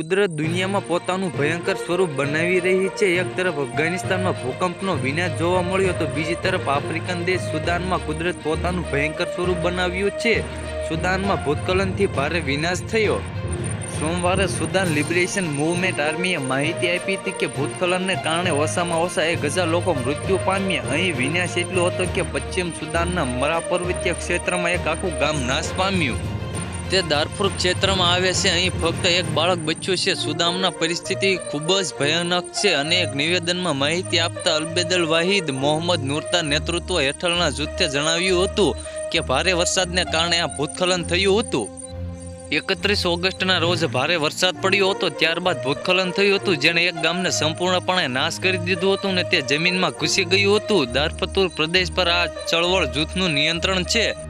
કુદરત દુનિયામાં પોતાનું ભયંકર સ્વરૂપ બનાવી રહી છે. એક તરફ અફઘાનિસ્તાનમાં ભૂકંપનો વિનાશ જોવા મળ્યો તો બીજી તરફ આફ્રિકન દેશ સુદાનમાં કુદરત પોતાનું ભયંકર સ્વરૂપ બનાવ્યું છે. સુદાનમાં ભૂતકલનથી ભારે વિનાશ થયો. સોમવારે સુદાન લિબરેશન મૂવમેન્ટ આર્મીએ માહિતી આપી હતી કે ભૂતકલનને કારણે ઓછામાં ઓછા એક હજાર લોકો મૃત્યુ પામ્યા. અહીં વિનાશ એટલો હતો કે પશ્ચિમ સુદાનના મરા પર્વતીય ક્ષેત્રમાં એક આખું ગામ નાશ પામ્યું. તે દારફુર ક્ષેત્રમાં આવે છે. અહીં ફક્ત એક બાળક બચ્યું છે. સુદામના પરિસ્થિતિ ખૂબ જ ભયાનક છે અને એક નિવેદનમાં માહિતી આપતા અલબેદલ વાહિદ મોહમ્મદ નૂરતા નેતૃત્વ હેઠળના જૂથે જણાવ્યું હતું કે ભારે વરસાદને કારણે આ ભૂસ્ખલન થયું હતું. એકત્રીસ ઓગસ્ટના રોજ ભારે વરસાદ પડ્યો હતો. ત્યારબાદ ભૂસ્ખલન થયું હતું. જેણે એક ગામને સંપૂર્ણપણે નાશ કરી દીધું હતું અને તે જમીનમાં ઘૂસી ગયું હતું. દારફતુર પ્રદેશ પર આ ચળવળ જૂથનું નિયંત્રણ છે.